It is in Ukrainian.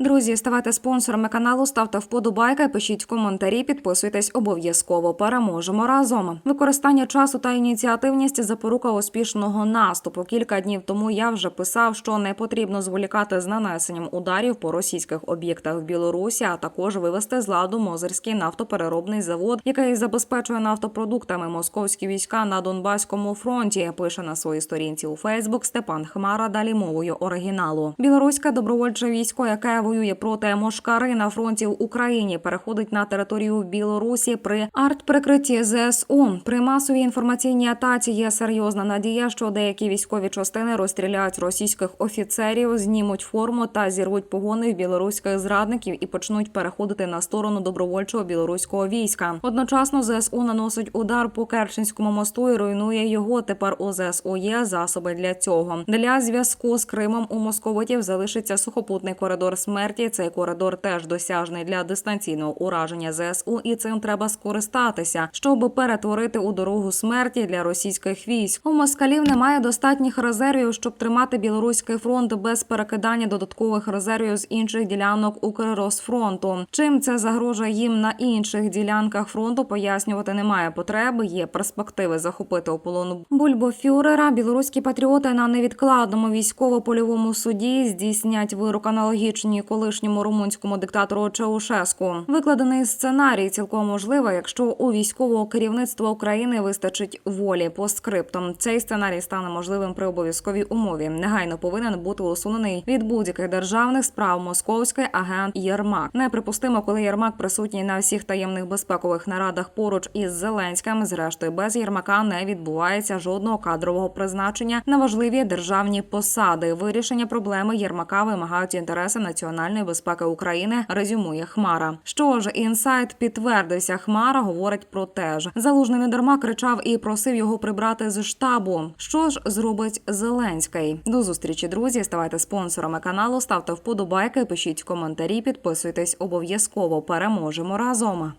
Друзі, ставайте спонсорами каналу, ставте вподобайки, пишіть коментарі, підписуйтесь обов'язково. Переможемо разом. Використання часу та ініціативність запорука успішного наступу. Кілька днів тому я вже писав, що не потрібно зволікати з нанесенням ударів по російських об'єктах в Білорусі, а також вивести з ладу Мозирський нафтопереробний завод, який забезпечує нафтопродуктами московські війська на Донбаському фронті. Пише на своїй сторінці у Фейсбук Степан Хмара. Далі мовою оригіналу. Білоруське добровольче військо, яке воює проти Мошкари на фронті в Україні, переходить на територію Білорусі при артприкритті ЗСУ. При масовій інформаційній атаці є серйозна надія, що деякі військові частини розстріляють російських офіцерів, знімуть форму та зірвуть погони білоруських зрадників і почнуть переходити на сторону добровольчого білоруського війська. Одночасно ЗСУ наносить удар по Керченському мосту і руйнує його. Тепер у ЗСУ є засоби для цього. Для зв'язку з Кримом у московитів залишиться сухопутний коридор смерті. Цей коридор теж досяжний для дистанційного ураження ЗСУ, і цим треба скористатися, щоб перетворити у дорогу смерті для російських військ. У москалів немає достатніх резервів, щоб тримати білоруський фронт без перекидання додаткових резервів з інших ділянок Укрросфронту. Чим це загрожує їм на інших ділянках фронту? Пояснювати немає потреби. Є перспективи захопити у полону бульбофюрера. Білоруські патріоти на невідкладному військово-польовому суді здійснять вирок аналогічні колишньому румунському диктатору Чаушеску. Викладений сценарій цілком можливо, якщо у військового керівництва України вистачить волі по скриптам. Цей сценарій стане можливим при обов'язковій умові. Негайно повинен бути усунений від будь-яких державних справ московський агент Єрмак. Неприпустимо, коли Єрмак присутній на всіх таємних безпекових нарадах поруч із Зеленським. Зрештою, без Єрмака не відбувається жодного кадрового призначення на важливі державні посади. Вирішення проблеми Єрмака вимагають інтереси національної безпеки України. Резюмує Хмара. Що ж, інсайт підтвердився. Хмара говорить про те ж. Залужний недарма кричав і просив його прибрати з штабу. Що ж зробить Зеленський? До зустрічі, друзі. Ставайте спонсорами каналу, ставте вподобайки, пишіть коментарі, підписуйтесь обов'язково. Переможемо разом.